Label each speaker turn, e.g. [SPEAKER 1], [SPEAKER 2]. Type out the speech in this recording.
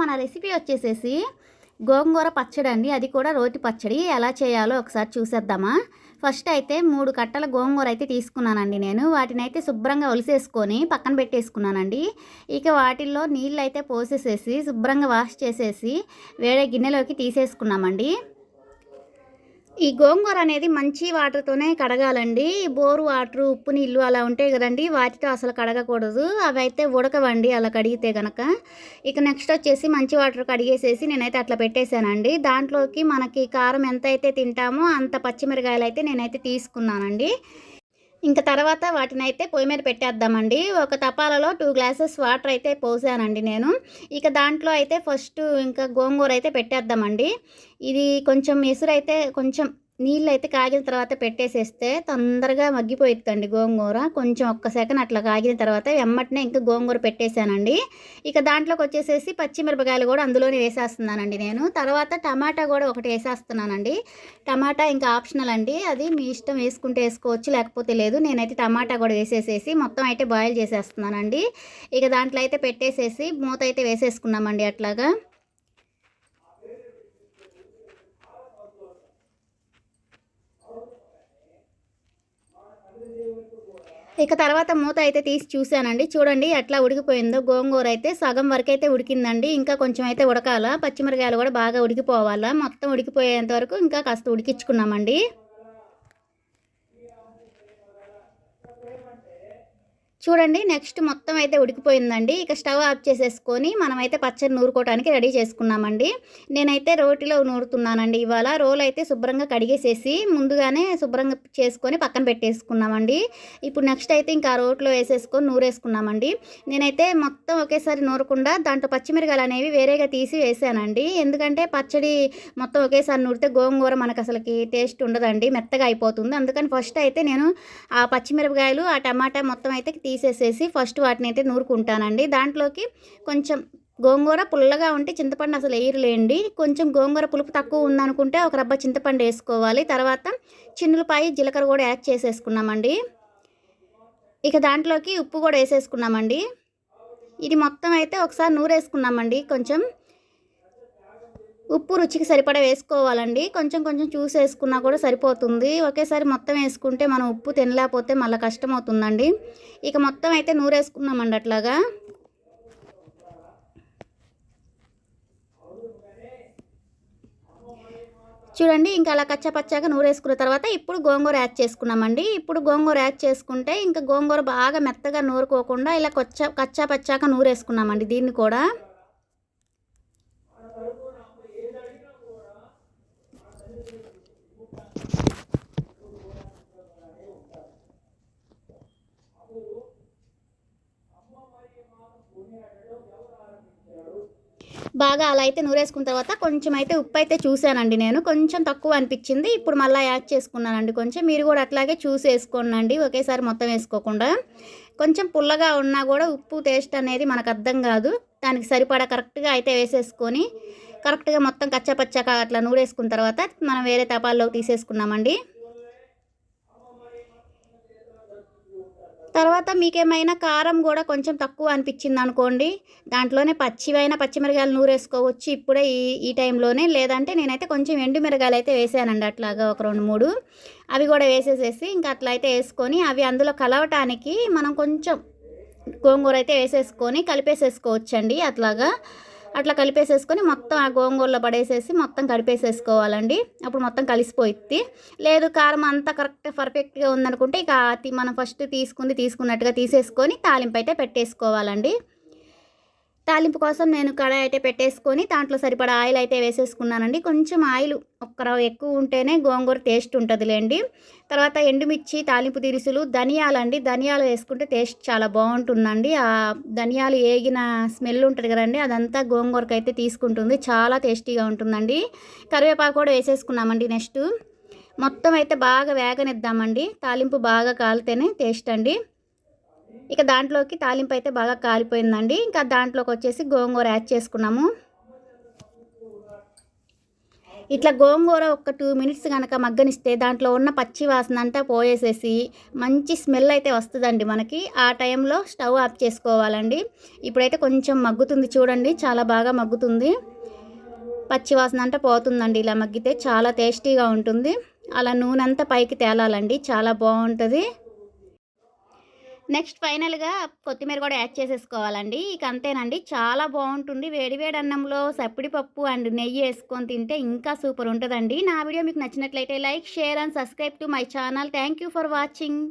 [SPEAKER 1] మన రెసిపీ వచ్చేసేసి గోంగూర పచ్చడి అండి అది కూడా రోటి పచ్చడి. ఎలా చేయాలో ఒకసారి చూసేద్దామా? ఫస్ట్ అయితే మూడు కట్టల గోంగూర అయితే తీసుకున్నానండి నేను. వాటిని అయితే శుభ్రంగా ఒలిసేసుకొని పక్కన పెట్టేసుకున్నానండి. ఇక వాటిల్లో నీళ్ళు అయితే పోసేసేసి శుభ్రంగా వాష్ చేసేసి వేరే గిన్నెలోకి తీసేసుకున్నామండి. ఈ గోంగూర అనేది మంచి వాటర్తోనే కడగాలండి. బోరు వాటర్ ఉప్పు నీళ్ళు అలా ఉంటాయి కదండి. వాటితో అసలు కడగకూడదు. అవి అయితే ఉడకవండి అలా కడిగితే కనుక ఇక నెక్స్ట్ వచ్చేసి మంచి వాటర్ కడిగేసేసి నేనైతే అట్లా పెట్టేశానండి. దాంట్లోకి మనకి కారం ఎంత అయితే తింటామో అంత పచ్చిమిరకాయలు అయితే నేనైతే తీసుకున్నానండి. ఇంకా తర్వాత వాటిని అయితే పొయ్యి మీద పెట్టేద్దామండి. ఒక తపాలలో టూ గ్లాసెస్ వాటర్ అయితే పోసానండి నేను. ఇక దాంట్లో అయితే ఫస్ట్ ఇంకా గోంగూర అయితే పెట్టేద్దామండి. ఇది కొంచెం ఎసురు అయితే కొంచెం నీళ్ళు అయితే కాగిన తర్వాత పెట్టేసేస్తే తొందరగా మగ్గిపోయిద్దండి గోంగూర. కొంచెం ఒక్క సెకండ్ అట్లా కాగిన తర్వాత వెమ్మటనే ఇంకా గోంగూర పెట్టేశానండి. ఇక దాంట్లోకి వచ్చేసేసి పచ్చిమిరపకాయలు కూడా అందులోనే వేసేస్తున్నానండి నేను. తర్వాత టమాటా కూడా ఒకటి వేసేస్తున్నానండి. టమాటా ఇంకా ఆప్షనల్ అండి. అది మీ ఇష్టం వేసుకుంటే వేసుకోవచ్చు లేకపోతే లేదు. నేనైతే టమాటా కూడా వేసేసేసి మొత్తం అయితే బాయిల్ చేసేస్తున్నానండి. ఇక దాంట్లో అయితే పెట్టేసేసి మూత అయితే వేసేసుకున్నామండి అట్లాగా. ఇక తర్వాత మూత అయితే తీసి చూశానండి. చూడండి ఎట్లా ఉడికిపోయిందో. గోంగూర అయితే సగం వరకు అయితే ఉడికిందండి. ఇంకా కొంచెం అయితే ఉడకాల. పచ్చిమిరకాయలు కూడా బాగా ఉడికిపోవాలా. మొత్తం ఉడికిపోయేంత వరకు ఇంకా కాస్త ఉడికించుకున్నామండి. చూడండి నెక్స్ట్ మొత్తం అయితే ఉడికిపోయిందండి. ఇక స్టవ్ ఆఫ్ చేసేసుకొని మనమైతే పచ్చడి నూరుకోవడానికి రెడీ చేసుకున్నామండి. నేనైతే రోటిలో నూరుతున్నానండి. ఇవాళ రోల్ అయితే శుభ్రంగా కడిగేసేసి ముందుగానే శుభ్రంగా చేసుకొని పక్కన పెట్టేసుకున్నామండి. ఇప్పుడు నెక్స్ట్ అయితే ఇంకా రోట్లో వేసేసుకొని నూరేసుకున్నామండి. నేనైతే మొత్తం ఒకేసారి నూరకుండా దాంట్లో పచ్చిమిరకాయలు అనేవి వేరేగా తీసి వేసానండి. ఎందుకంటే పచ్చడి మొత్తం ఒకేసారి నూరితే గోంగూర మనకు అసలుకి టేస్ట్ ఉండదండి. మెత్తగా అయిపోతుంది. అందుకని ఫస్ట్ అయితే నేను ఆ పచ్చిమిరపకాయలు ఆ టమాటా మొత్తం అయితే తీసేసేసి ఫస్ట్ వాటిని అయితే నూరుకుంటానండి. దాంట్లోకి కొంచెం గోంగూర పుల్లగా ఉంటే చింతపండు అసలు వేయరులేండి. కొంచెం గోంగూర పులుపు తక్కువ ఉందనుకుంటే ఒక రబ్బ చింతపండు వేసుకోవాలి. తర్వాత చిన్నులపాయి జీలకర్ర కూడా యాడ్ చేసేసుకున్నామండి. ఇక దాంట్లోకి ఉప్పు కూడా వేసేసుకున్నామండి. ఇది మొత్తం అయితే ఒకసారి నూరేసుకున్నామండి. కొంచెం ఉప్పు రుచికి సరిపడా వేసుకోవాలండి. కొంచెం కొంచెం చూసి వేసుకున్నా కూడా సరిపోతుంది. ఒకేసారి మొత్తం వేసుకుంటే మనం ఉప్పు తినలేకపోతే మళ్ళీ కష్టం అవుతుందండి ఇక మొత్తం అయితే నూరేసుకున్నామండి అట్లాగా. చూడండి ఇంకా అలా కచ్చపచ్చాగా నూరేసుకున్న తర్వాత ఇప్పుడు గోంగూర యాడ్ చేసుకున్నామండి. ఇప్పుడు గోంగూర యాడ్ చేసుకుంటే ఇంకా గోంగూర బాగా మెత్తగా నూరుకోకుండా ఇలా కొచ్చ కచ్చా పచ్చాక నూరేసుకున్నామండి దీన్ని కూడా. బాగా అలా అయితే నూరేసుకున్న తర్వాత కొంచెం అయితే ఉప్పు అయితే చూశానండి నేను. కొంచెం తక్కువ అనిపించింది. ఇప్పుడు మళ్ళీ యాడ్ చేసుకున్నానండి కొంచెం. మీరు కూడా అట్లాగే చూసి వేసుకోనండి ఒకేసారి మొత్తం వేసుకోకుండా. కొంచెం పుల్లగా ఉన్నా కూడా ఉప్పు టేస్ట్ అనేది మనకు అర్థం కాదు. దానికి సరిపడా కరెక్ట్గా అయితే వేసేసుకొని కరెక్ట్గా మొత్తం కచ్చపచ్చగా అట్లా నూరేసుకున్న తర్వాత మనం వేరే తపాల్లో తీసేసుకున్నామండి. తర్వాత మీకేమైనా కారం కూడా కొంచెం తక్కువ అనిపించింది అనుకోండి దాంట్లోనే పచ్చివైన పచ్చిమిరకాయలు నూరేసుకోవచ్చు ఇప్పుడే ఈ ఈ టైంలోనే. లేదంటే నేనైతే కొంచెం ఎండు మిరగాయలు అయితే వేసానండి అట్లాగా ఒక రెండు మూడు. అవి కూడా వేసేసేసి ఇంకా అట్లా అయితే వేసుకొని అవి అందులో కలవటానికి మనం కొంచెం గోంగూర అయితే వేసేసుకొని కలిపేసేసుకోవచ్చండి అట్లాగా. అట్లా కలిపేసేసుకొని మొత్తం ఆ గోంగూరలో పడేసేసి మొత్తం కలిపేసేసుకోవాలండి. అప్పుడు మొత్తం కలిసిపోయిద్ది. లేదు కారం అంతా కరెక్ట్ పర్ఫెక్ట్గా ఉందనుకుంటే ఇక మనం ఫస్ట్ తీసుకుంది తీసుకున్నట్టుగా తీసేసుకొని తాలింపు అయితే పెట్టేసుకోవాలండి. తాలింపు కోసం నేను కడాయి అయితే పెట్టేసుకొని దాంట్లో సరిపడా ఆయిల్ అయితే వేసేసుకున్నానండి. కొంచెం ఆయిల్ ఒక్కర ఎక్కువ ఉంటేనే గోంగూర టేస్ట్ ఉంటుందిలేండి. తర్వాత ఎండుమిర్చి తాలింపు దినుసులు ధనియాలు అండి ధనియాలు వేసుకుంటే టేస్ట్ చాలా బాగుంటుందండి. ఆ ధనియాలు ఏగిన స్మెల్ ఉంటుంది కదండి అదంతా గోంగూరకు అయితే తీసుకుంటుంది. చాలా టేస్టీగా ఉంటుందండి. కరివేపాకు కూడా వేసేసుకున్నామండి నెక్స్ట్. మొత్తం అయితే బాగా వేగనిద్దామండి. తాలింపు బాగా కాలితేనే టేస్ట్ అండి. ఇక దాంట్లోకి తాలింపు అయితే బాగా కాలిపోయిందండి. ఇంకా దాంట్లోకి వచ్చేసి గోంగూర యాడ్ చేసుకున్నాము. ఇట్లా గోంగూర ఒక టూ మినిట్స్ కనుక మగ్గనిస్తే దాంట్లో ఉన్న పచ్చి వాసన అంతా పోయేసేసి మంచి స్మెల్ అయితే వస్తుందండి మనకి. ఆ టైంలో స్టవ్ ఆఫ్ చేసుకోవాలండి. ఇప్పుడైతే కొంచెం మగ్గుతుంది చూడండి చాలా బాగా మగ్గుతుంది. పచ్చి వాసన అంతా పోతుందండి ఇలా మగ్గితే చాలా టేస్టీగా ఉంటుంది. అలా నూనె అంతా పైకి తేలాలండి చాలా బాగుంటుంది. నెక్స్ట్ ఫైనల్గా కొత్తిమీర కూడా యాడ్ చేసేసుకోవాలండి. ఇక అంతేనండి. చాలా బాగుంటుంది. వేడివేడి అన్నంలో సప్పిడిపప్పు అండ్ నెయ్యి వేసుకొని తింటే ఇంకా సూపర్ ఉంటుందండి. నా వీడియో మీకు నచ్చినట్లయితే like share and subscribe to my channel. Thank you for watching.